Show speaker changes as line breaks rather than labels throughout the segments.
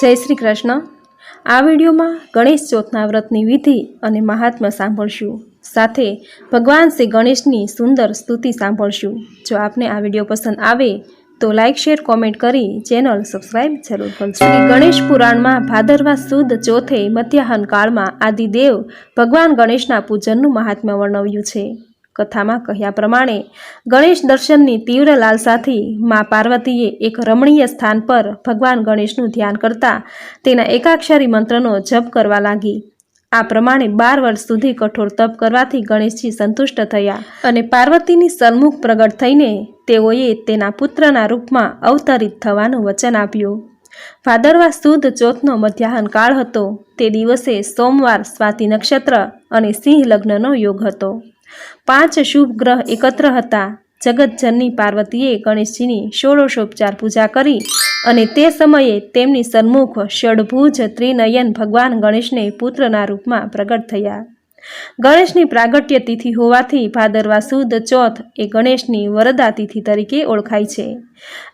જય શ્રી કૃષ્ણ. આ વિડીયોમાં ગણેશ ચોથના વ્રતની વિધિ અને મહાત્મા સાંભળશું. સાથે ભગવાન શ્રી ગણેશની સુંદર સ્તુતિ સાંભળશું. જો આપને આ વીડિયો પસંદ આવે, તો લાઇક શેર, કોમેન્ટ કરી ચેનલ સબસ્ક્રાઇબ જરૂર કરજો. ગણેશ પુરાણમાં ભાદરવા સુદ ચોથે મધ્યાહન કાળમાં આદિદેવ ભગવાન ગણેશના પૂજનનું મહાત્મ્ય વર્ણવ્યું છે. કથામાં કહ્યા પ્રમાણે ગણેશ દર્શનની તીવ્ર લાલસાથી મા પાર્વતીએ એક રમણીય સ્થાન પર ભગવાન ગણેશનું ધ્યાન કરતા તેના એકાક્ષરી મંત્રનો જપ કરવા લાગી. આ પ્રમાણે બાર વર્ષ સુધી કઠોર તપ કરવાથી ગણેશજી સંતુષ્ટ થયા અને પાર્વતીની સન્મુખ પ્રગટ થઈને તેઓએ તેના પુત્રના રૂપમાં અવતરિત થવાનું વચન આપ્યું. ભાદરવા સુદ ચોથનો મધ્યાહન કાળ હતો. તે દિવસે સોમવાર સ્વાતિ નક્ષત્ર અને સિંહ લગ્નનો યોગ હતો. પાંચ શુભ ગ્રહ એકત્ર હતા. જગતજનની પાર્વતીએ ગણેશજીની ષોડશોપચાર પૂજા કરી અને તે સમયે તેમની સન્મુખ ષડભુજ ત્રિનયન ભગવાન ગણેશને પુત્રના રૂપમાં પ્રગટ થયા. ગણેશની પ્રાગટ્ય તિથિ હોવાથી ભાદરવા સુદ, ચોથ એ ગણેશની વરદા તિથિ તરીકે ઓળખાય છે.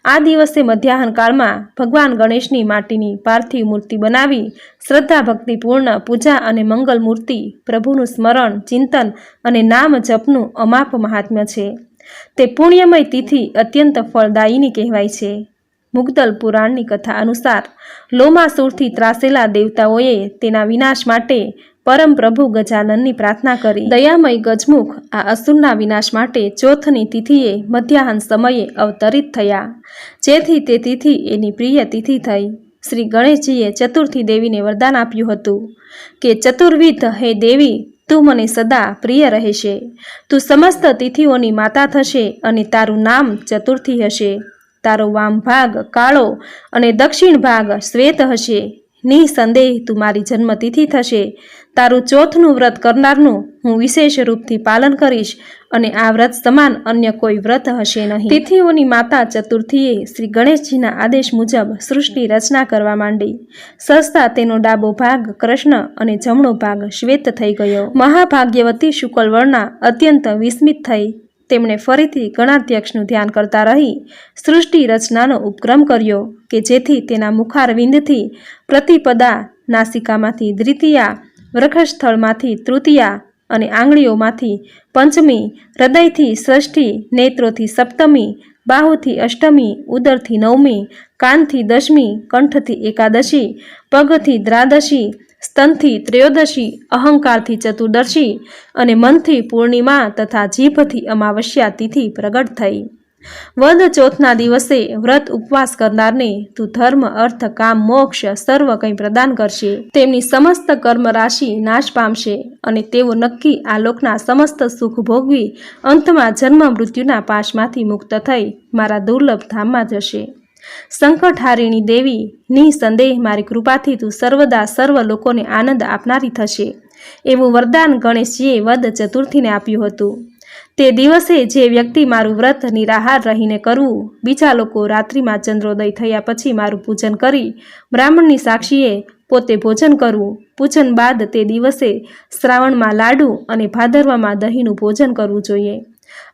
આ દિવસે મધ્યાહનકાળમાં ભગવાન ગણેશની માટીની પાર્થિવ મૂર્તિ બનાવી શ્રદ્ધા ભક્તિપૂર્ણ પૂજા અને મંગલ મૂર્તિ, પ્રભુનું સ્મરણ, ચિંતન અને નામ જપનું અમાપ મહાત્મ્ય છે. તે પુણ્યમય તિથિ અત્યંત ફળદાયીની કહેવાય છે. મુગદલ પુરાણની કથા અનુસાર, લોમાસુરથી ત્રાસેલા દેવતાઓએ તેના વિનાશ માટે પરમ પ્રભુ ગજાનનની પ્રાર્થના કરી. દયામય ગજમુખ આ અસુરના વિનાશ માટે ચોથની તિથિએ મધ્યાહન સમયે અવતરિત થયા, જેથી તે તિથિ એની પ્રિય તિથિ થઈ. શ્રી ગણેશજીએ ચતુર્થી દેવીને વરદાન આપ્યું હતું કે, ચતુર્વિધ હે દેવી, તું મને સદા પ્રિય રહેશે. તું સમસ્ત તિથિઓની માતા થશે અને તારું નામ ચતુર્થી હશે. તારો વામ ભાગ કાળો અને દક્ષિણ ભાગ શ્વેત હશે. નિસંદેહ તું મારી જન્મતિથિ થશે. તારું ચોથનું વ્રત કરનારનું હું વિશેષ રૂપથી પાલન કરીશ અને આ વ્રત સમાન અન્ય કોઈ વ્રત હશે નહીં. તિથિઓની માતા ચતુર્થીએ શ્રી ગણેશજીના આદેશ મુજબ સૃષ્ટિ રચના કરવા માંડી. સસ્તા તેનો ડાબો ભાગ કૃષ્ણ અને જમણો ભાગ શ્વેત થઈ ગયો. મહાભાગ્યવતી શુકલવર્ણા અત્યંત વિસ્મિત થઈ. તેમણે ફરીથી ગણાધ્યક્ષનું ધ્યાન કરતા રહી સૃષ્ટિ રચનાનો ઉપક્રમ કર્યો કે જેથી તેના મુખારવિંદથી પ્રતિપદા નાસિકામાંથી દ્વિતીયા, વૃક્ષસ્થળમાંથી તૃતીયા અને આંગળીઓમાંથી પંચમી, હૃદયથી ષષ્ઠી, નેત્રોથી સપ્તમી, બાહુથી અષ્ટમી, ઉદરથી નવમી, કાનથી દશમી, કંઠથી એકાદશી, પગથી દ્રાદશી સ્તનથી ત્રયોદશી, અહંકારથી ચતુર્દશી અને મનથી પૂર્ણિમા તથા જીભથી અમાવસ્યા તિથિ પ્રગટ થઈ. વદ ચોથના દિવસે વ્રત ઉપવાસ કરનારને તું ધર્મ, અર્થ, કામ, મોક્ષ સર્વ કંઈ પ્રદાન કરશે. તેમની સમસ્ત કર્મ રાશિ નાશ પામશે અને તેઓ નક્કી આ લોકના સમસ્ત સુખ ભોગવી અંતમાં જન્મ મૃત્યુના પાશમાંથી મુક્ત થઈ મારા દુર્લભ ધામમાં જશે. સંકટહારિણી દેવી, નિસંદેહ મારી કૃપાથી તું સર્વદા સર્વ લોકોને આનંદ આપનારી થશે. એવું વરદાન ગણેશજીએ વદ ચતુર્થીને આપ્યું હતું. તે દિવસે જે વ્યક્તિ મારું વ્રત નિરાહાર રહીને કરવું, બીજા લોકો રાત્રિમાં ચંદ્રોદય થયા પછી મારું પૂજન કરી, બ્રાહ્મણની સાક્ષીએ પોતે ભોજન કરવું, પૂજન બાદ તે દિવસે શ્રાવણમાં લાડુ અને ભાદરવામાં દહીંનું ભોજન કરવું જોઈએ.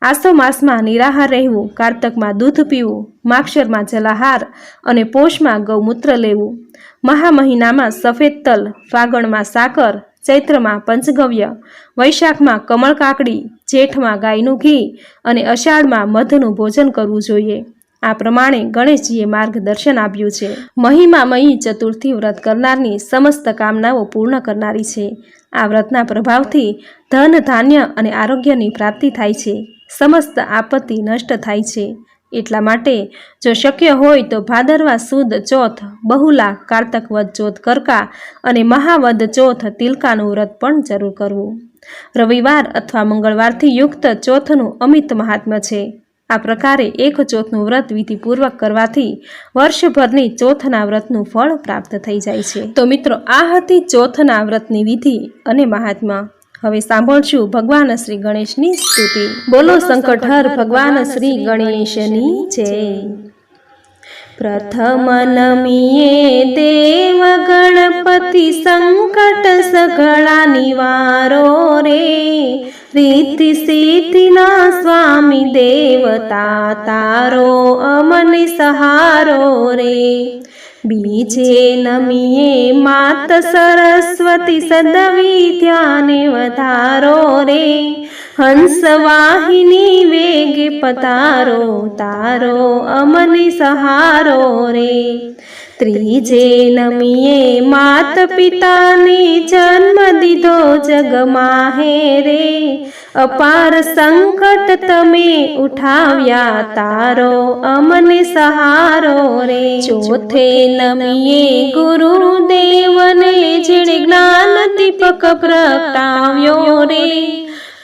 આસો માસમાં નિરાહાર રહેવું, કારતકમાં દૂધ પીવું, માક્ષરમાં જલાહાર અને પોષમાં ગૌમૂત્ર લેવું. મહા મહિનામાં સફેદ તલ, ફાગણમાં સાકર, ચૈત્રમાં પંચગવ્ય, વૈશાખમાં કમળ કાકડી, જેઠમાં ગાયનું ઘી અને અષાઢમાં મધનું ભોજન કરવું જોઈએ. આ પ્રમાણે ગણેશજીએ માર્ગદર્શન આપ્યું છે. મહિમામયી ચતુર્થી વ્રત કરનારની સમસ્ત કામનાઓ પૂર્ણ કરનારી છે. આ વ્રતના પ્રભાવથી ધન, ધાન્ય અને આરોગ્યની પ્રાપ્તિ થાય છે. સમસ્ત આપત્તિ નષ્ટ થાય છે. એટલા માટે જો શક્ય હોય તો ભાદરવા સુદ ચોથ, બહુલા કાર્તકવદ ચોથ કરકા અને મહાવદ ચોથ તિલકાનું વ્રત પણ જરૂર કરવું. રવિવાર અથવા મંગળવારથી યુક્ત ચોથનું અમિત મહાત્મ્ય છે. આ પ્રકારે એક ચોથનું વ્રત વિધિપૂર્વક કરવાથી વર્ષભરની ચોથના વ્રતનું ફળ પ્રાપ્ત થઈ જાય છે. તો મિત્રો આ હતી ચોથના વ્રતની વિધિ અને મહાત્મા. હવે સાંભળશું ભગવાન શ્રી ગણેશની સ્તુતિ. બોલો સંકટહર ભગવાન શ્રી ગણેશની જય. પ્રથમ નમીએ દેવ ગણપતિ સંકટ સગળા નિવારો રે રીતિ સિદ્ધિના સ્વામી દેવતા તારો અમને સહારો રે બીજે નમીએ માત સરસ્વતી સદવી ધ્યાને વધારો રે. હંસ વાહિની વેગે પતારો તારો અમને સહારો રે. ત્રીજે નમીએ માત પિતાને જન્મ દીધો જગમાં હે રે. અપાર સંકટ તમે ઉઠાવ્યા તારો, અમને સહારો રે. ચોથે નમીએ ગુરુદેવને જેણે જ્ઞાન દીપક પ્રગટાવ્યો રે.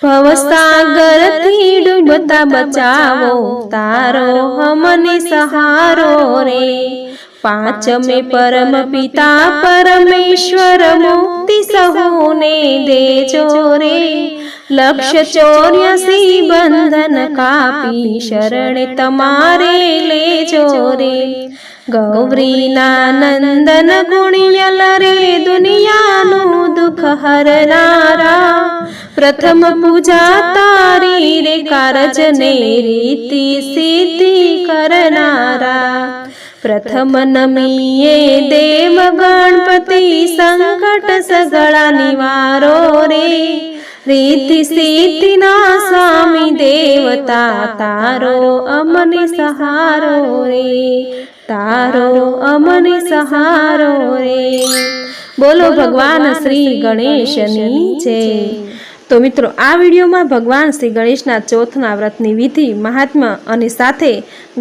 ભવસાગરથી ડૂબતા બચાવો તારો, અમને સહારો રે. પાંચમે પરમ પિતા પરમેશ્વર મુક્તિ સહુને દેજો રે લક્ષ ચોર્યાસી બંધન કાપી શરણે તમારે લેજો રે ગૌરીના નંદન ગુણિયલ રે દુનિયાનું દુઃખ હરનારા પ્રથમ પૂજા તારી રે કારજને રીતિ સિદ્ધિ કરનારા. પ્રથમ નમીએ દેવ ગણપતિ સંકટ સગળા નિવારો રે. રીતિ સિદ્ધિના સ્વામી દેવતા તારો અમને સહારો રે. તારો અમને સહારો રે. બોલો ભગવાન શ્રી ગણેશની જય. તો મિત્રો, આ વિડીયોમાં ભગવાન શ્રી ગણેશના ચોથના વ્રતની વિધિ મહાત્મા અને સાથે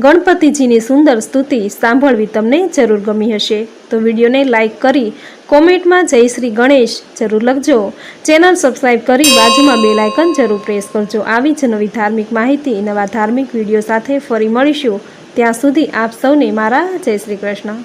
ગણપતિજીની સુંદર સ્તુતિ સાંભળવી તમને જરૂર ગમી હશે. તો વિડીયોને લાઇક કરી કોમેન્ટમાં જય શ્રી ગણેશ જરૂર લખજો. ચેનલ સબસ્ક્રાઈબ કરી બાજુમાં બે લાઇકન જરૂર પ્રેસ કરજો. આવી જ નવી ધાર્મિક માહિતી, નવા ધાર્મિક વીડિયો સાથે ફરી મળીશું. ત્યાં સુધી આપ સૌને મારા જય શ્રી કૃષ્ણ.